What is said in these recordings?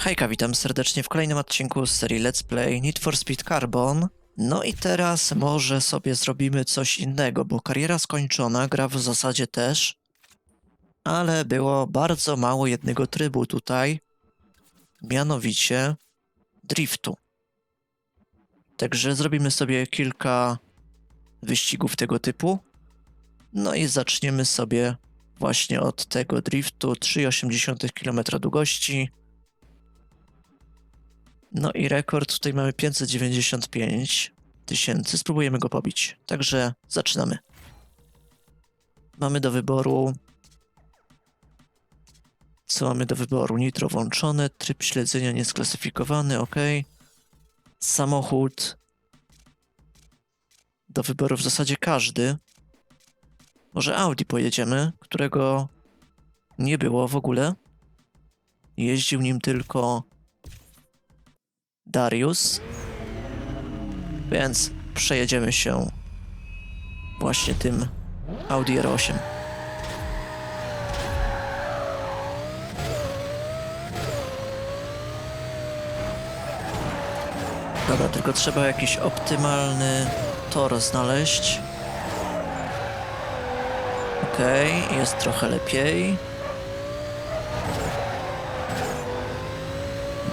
Hejka, witam serdecznie w kolejnym odcinku z serii Let's Play Need for Speed Carbon. No i teraz może sobie zrobimy coś innego, bo kariera skończona, gra w zasadzie też, ale było bardzo mało jednego trybu tutaj, mianowicie driftu. Także zrobimy sobie kilka wyścigów tego typu. No i zaczniemy sobie właśnie od tego driftu 3,8 km długości. No i rekord tutaj mamy 595 tysięcy. Spróbujemy go pobić. Także zaczynamy. Mamy do wyboru. Co mamy do wyboru? Nitro włączone, tryb śledzenia niesklasyfikowany, ok. Samochód. Do wyboru w zasadzie każdy. Może Audi pojedziemy, którego nie było w ogóle. Jeździł nim tylko Darius. Więc przejedziemy się właśnie tym Audi R8. Dobra, tylko trzeba jakiś optymalny tor znaleźć. Okej, jest trochę lepiej.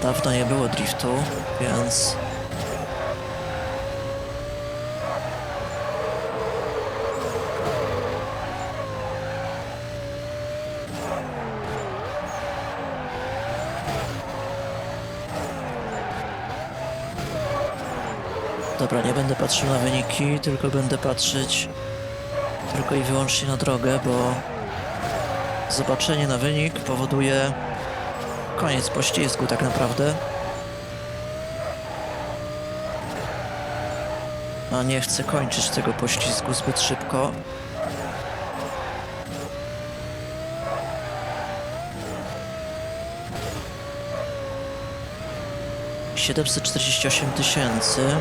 Dawno nie było driftu, więc... Dobra, nie będę patrzył na wyniki, tylko będę patrzeć tylko i wyłącznie na drogę, bo zobaczenie na wynik powoduje koniec poślizgu tak naprawdę. A nie chcę kończyć tego poślizgu zbyt szybko. Siedemset czterdzieści osiem tysięcy.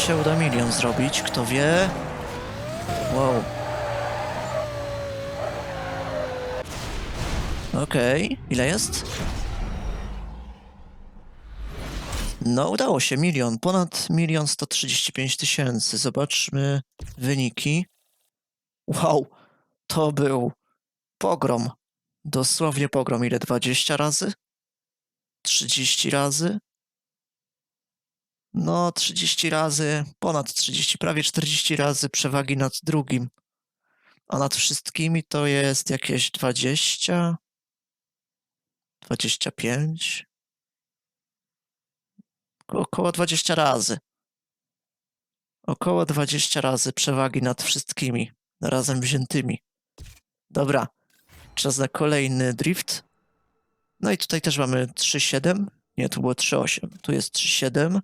Się uda milion zrobić, kto wie. Wow. Okej, ile jest? No, udało się, milion, ponad milion sto trzydzieści pięć tysięcy. Zobaczmy wyniki. Wow, to był pogrom. Dosłownie pogrom. Ile? 20 razy? 30 razy? No, 30 razy, ponad 30, prawie 40 razy przewagi nad drugim. A nad wszystkimi to jest jakieś 20, 25, około 20 razy. Około 20 razy przewagi nad wszystkimi razem wziętymi. Dobra, czas na kolejny drift. No i tutaj też mamy 3,7. Nie, tu było 3,8. Tu jest 3,7.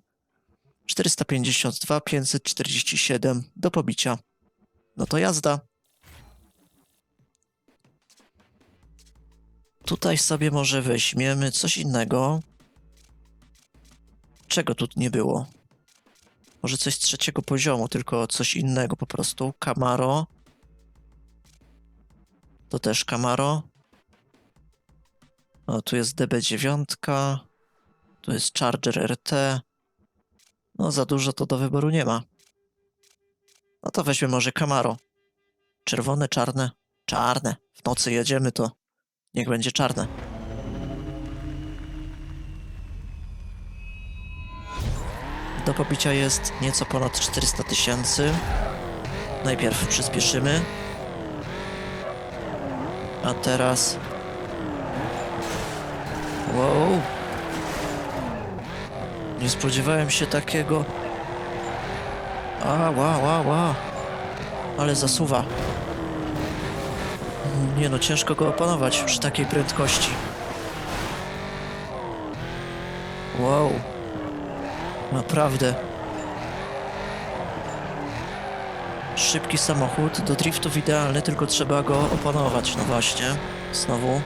452, 547 do pobicia. No to jazda. Tutaj sobie może weźmiemy coś innego. Czego tu nie było? Może coś z trzeciego poziomu, tylko coś innego po prostu. Camaro. To też Camaro. O, tu jest DB9. Tu jest Charger RT. No za dużo to do wyboru nie ma. No to weźmy może Camaro. Czerwone, czarne. Czarne. W nocy jedziemy to. Niech będzie czarne. Do pobicia jest nieco ponad 400 tysięcy. Najpierw przyspieszymy. A teraz... Wow. Nie spodziewałem się takiego. A, ła, ła, ła. Ale zasuwa. Nie no, ciężko go opanować przy takiej prędkości. Wow. Naprawdę. Szybki samochód, do driftów idealny, tylko trzeba go opanować. No właśnie, znowu.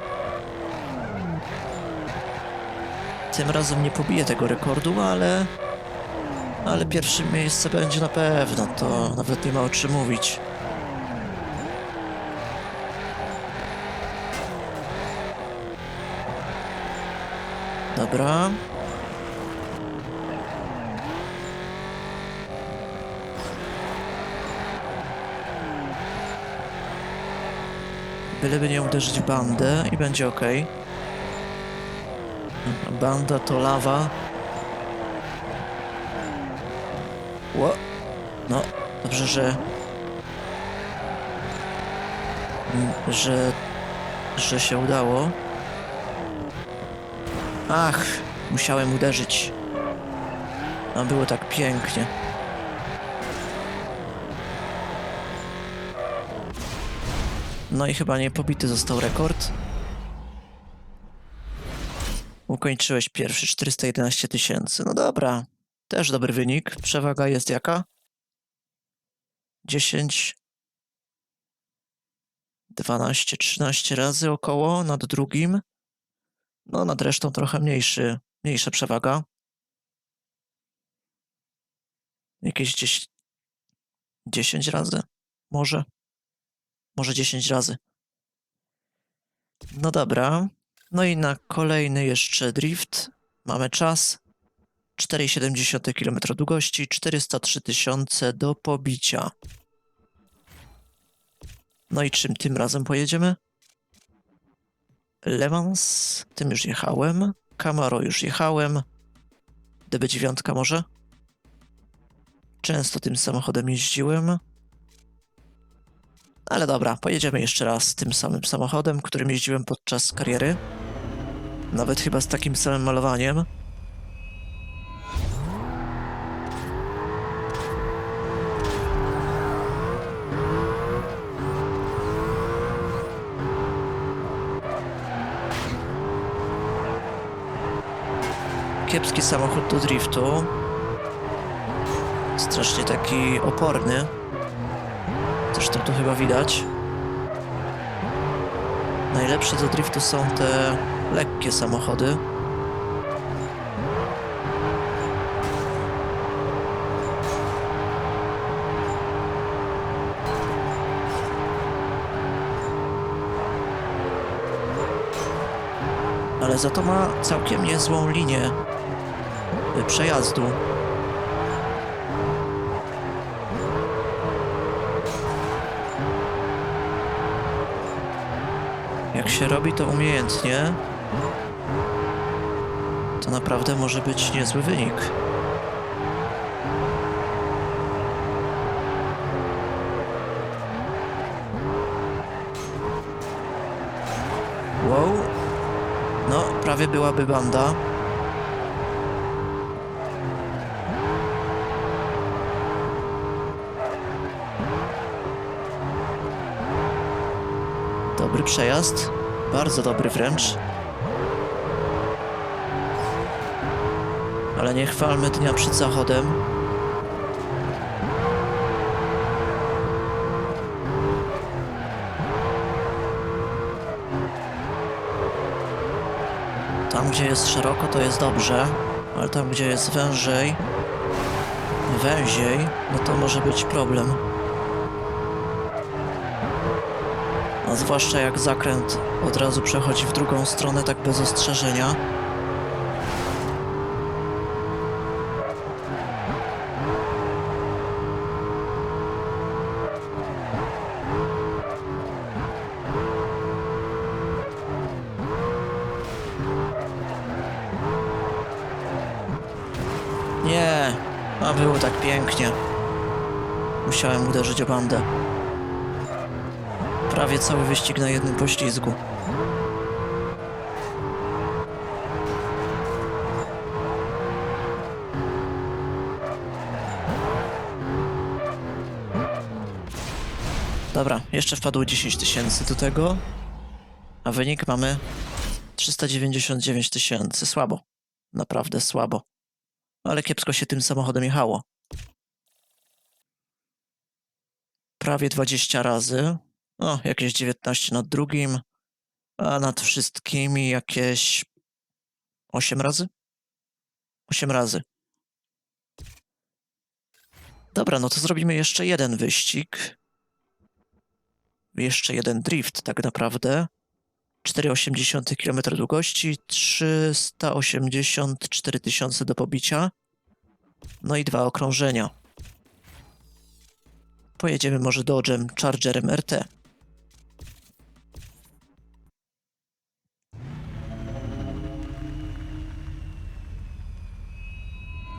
Tym razem nie pobiję tego rekordu, ale Ale pierwsze miejsce będzie na pewno, to nawet nie ma o czym mówić. Dobra. Byleby nie uderzyć w bandę i będzie ok. Banda to lawa. Ło. No, dobrze, że... Że... że się udało. Ach, musiałem uderzyć. A było tak pięknie. No i chyba nie pobity został rekord. Ukończyłeś pierwszy 411 tysięcy. No dobra, też dobry wynik. Przewaga jest jaka? 10, 12, 13 razy około nad drugim. No, nad resztą trochę mniejszy, mniejsza przewaga. Jakieś 10, 10 razy? Może? Może 10 razy. No dobra. No i na kolejny jeszcze drift mamy czas. 4,7 km długości, 403 tysiące do pobicia. No i czym tym razem pojedziemy? Le Mans, tym już jechałem. Camaro już jechałem. DB9 może? Często tym samochodem jeździłem. Ale dobra, pojedziemy jeszcze raz tym samym samochodem, którym jeździłem podczas kariery. Nawet chyba z takim samym malowaniem. Kiepski samochód do driftu. Strasznie taki oporny. Zresztą to chyba widać. Najlepsze do driftu są te lekkie samochody. Ale za to ma całkiem niezłą linię przejazdu. Jak się robi to umiejętnie, to naprawdę może być niezły wynik. Wow. No, prawie byłaby banda. Dobry przejazd. Bardzo dobry wręcz. Ale nie chwalmy dnia przed zachodem. Tam, gdzie jest szeroko, to jest dobrze, ale tam, gdzie jest wężej, węziej, no to może być problem. A zwłaszcza jak zakręt od razu przechodzi w drugą stronę, tak bez ostrzeżenia. A było tak pięknie. Musiałem uderzyć o bandę. Prawie cały wyścig na jednym poślizgu. Dobra, jeszcze wpadło 10 tysięcy do tego, a wynik mamy 399 tysięcy. Słabo. Naprawdę słabo. Ale kiepsko się tym samochodem jechało. Prawie 20 razy. O, jakieś 19 nad drugim, a nad wszystkimi jakieś 8 razy? 8 razy. Dobra, no to zrobimy jeszcze jeden wyścig. Jeszcze jeden drift, tak naprawdę. 4,8 km długości, 384 tysiące do pobicia. No i dwa okrążenia. Pojedziemy może Dodge'em Chargerem RT.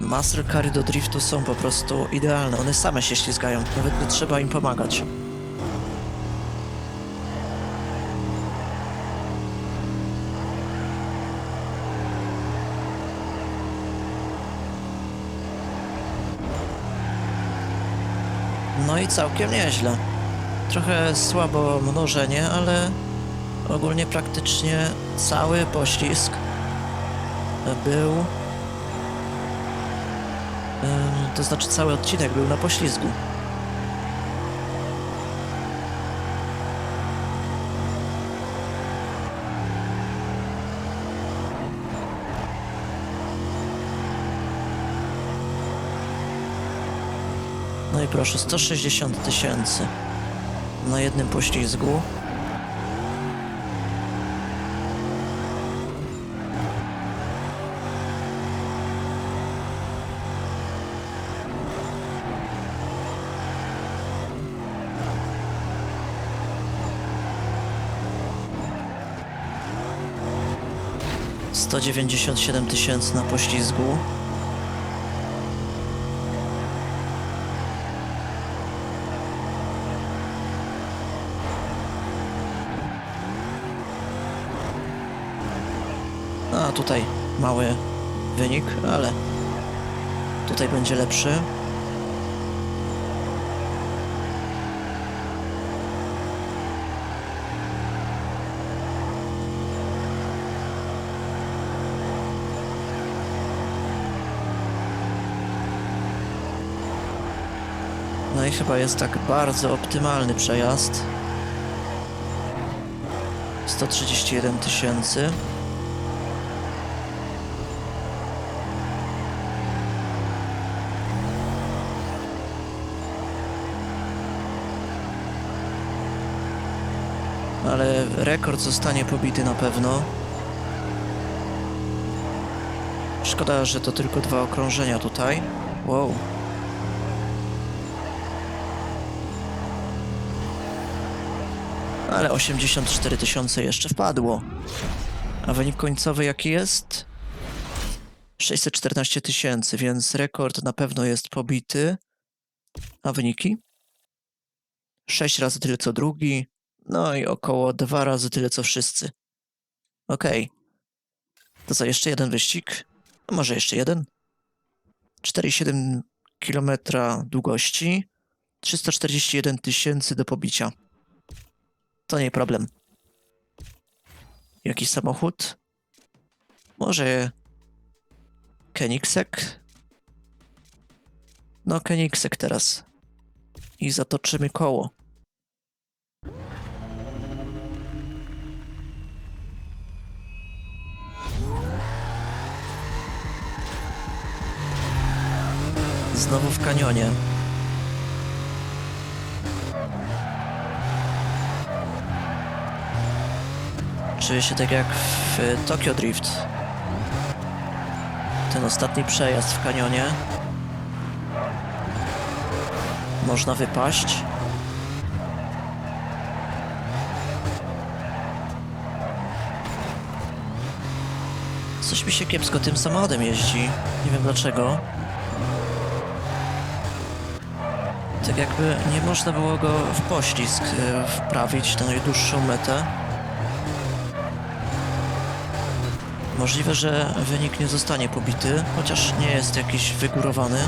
Muscle Cary do driftu są po prostu idealne. One same się ślizgają, nawet nie trzeba im pomagać. I całkiem nieźle. Trochę słabo mnożenie, ale ogólnie praktycznie cały poślizg był. To znaczy cały odcinek był na poślizgu. Proszę, 160 tysięcy na jednym poślizgu. Sto dziewięćdziesiąt siedem tysięcy na poślizgu. A tutaj mały wynik, ale tutaj będzie lepszy. No i chyba jest tak bardzo optymalny przejazd. 131 tysięcy. ale rekord zostanie pobity na pewno. Szkoda, że to tylko dwa okrążenia tutaj. Wow. Ale 84 tysiące jeszcze wpadło. A wynik końcowy jaki jest? 614 tysięcy, więc rekord na pewno jest pobity. A wyniki? 6 razy tyle co drugi, no i około dwa razy tyle co wszyscy. Okej. To co, jeszcze jeden wyścig? A może jeszcze jeden? 4,7 km długości, 341 tysięcy do pobicia. To nie problem. Jakiś samochód? Może Koenigsegg? No Koenigsegg teraz. I zatoczymy koło. Znowu w kanionie. Czuję się tak jak w Tokyo Drift. Ten ostatni przejazd w kanionie. Można wypaść. Coś mi się kiepsko tym samochodem jeździ. Nie wiem dlaczego. Tak jakby nie można było go w poślizg e, wprawić na najdłuższą metę. Możliwe, że wynik nie zostanie pobity, chociaż nie jest jakiś wygórowany.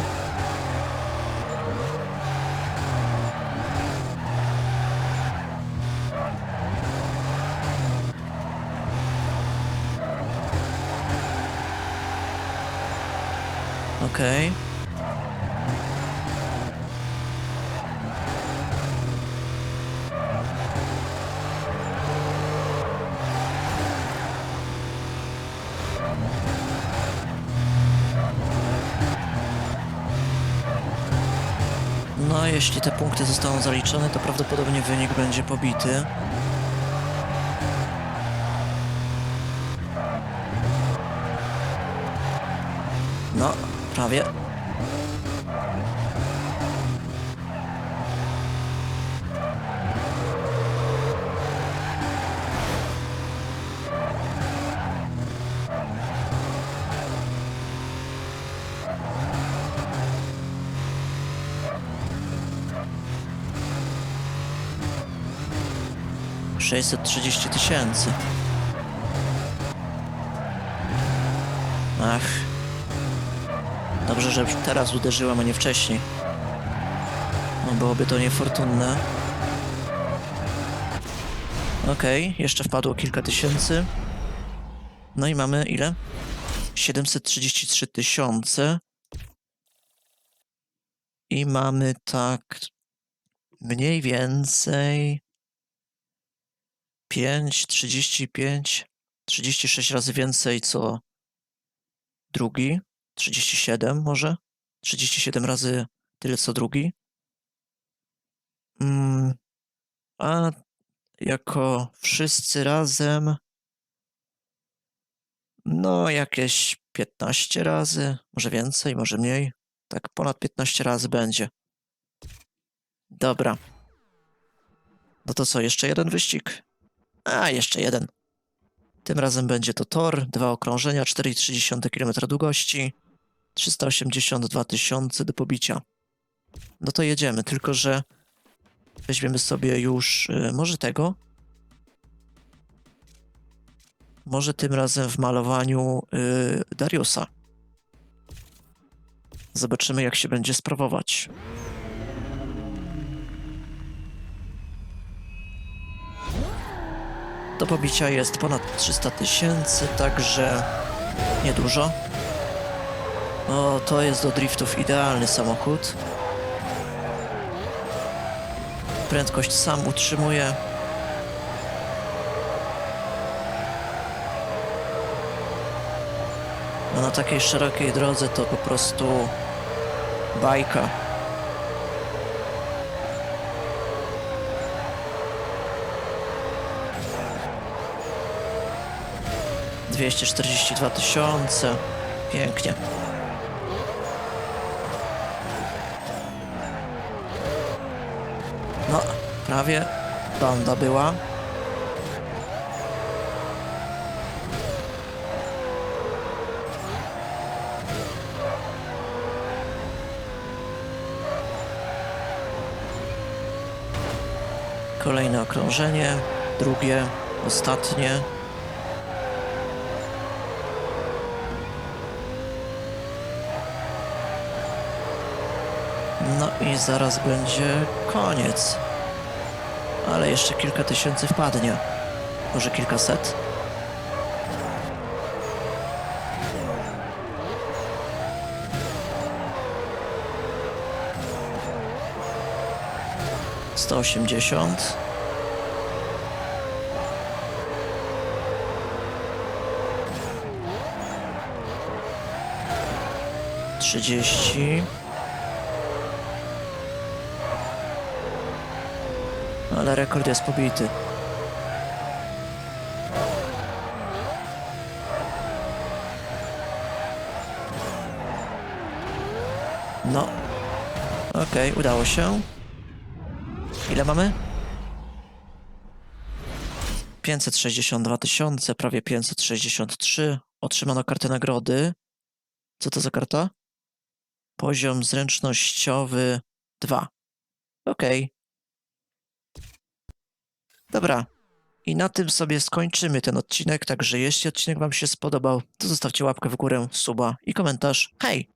Okej. No, jeśli te punkty zostaną zaliczone, to prawdopodobnie wynik będzie pobity. No, prawie. Sześćset trzydzieści tysięcy. Ach. Dobrze, że teraz uderzyłem, a nie wcześniej. No byłoby to niefortunne. Okej, jeszcze wpadło kilka tysięcy. No i mamy ile? 733 tysiące. I mamy tak mniej więcej 5, 35, 36 razy więcej co drugi. 37 może? 37 razy tyle co drugi. Mm, a jako wszyscy razem, no jakieś 15 razy, może więcej, może mniej. Tak ponad 15 razy będzie. Dobra. No to co, jeszcze jeden wyścig? A, jeszcze jeden. Tym razem będzie to tor, dwa okrążenia, 4,3 km długości, 382 tysiące do pobicia. No to jedziemy, tylko że weźmiemy sobie już y, może tego. Może tym razem w malowaniu y, Dariusa. Zobaczymy, jak się będzie sprawować. Do pobicia jest ponad 300 tysięcy, także niedużo. O, to jest do driftów idealny samochód. Prędkość sam utrzymuje. No na takiej szerokiej drodze to po prostu bajka. Dwieście czterdzieści dwa tysiące. Pięknie. No, prawie banda była. Kolejne okrążenie, drugie, ostatnie. No i zaraz będzie koniec. Ale jeszcze kilka tysięcy wpadnie. Może kilkaset? Sto osiemdziesiąt. Trzydzieści. Ale rekord jest pobity. No. Okej, udało się. Ile mamy? 562 tysiące, prawie 563. Otrzymano kartę nagrody. Co to za karta? Poziom zręcznościowy 2. Okej. Dobra. I na tym sobie skończymy ten odcinek, także jeśli odcinek Wam się spodobał, to zostawcie łapkę w górę, suba i komentarz. Hej!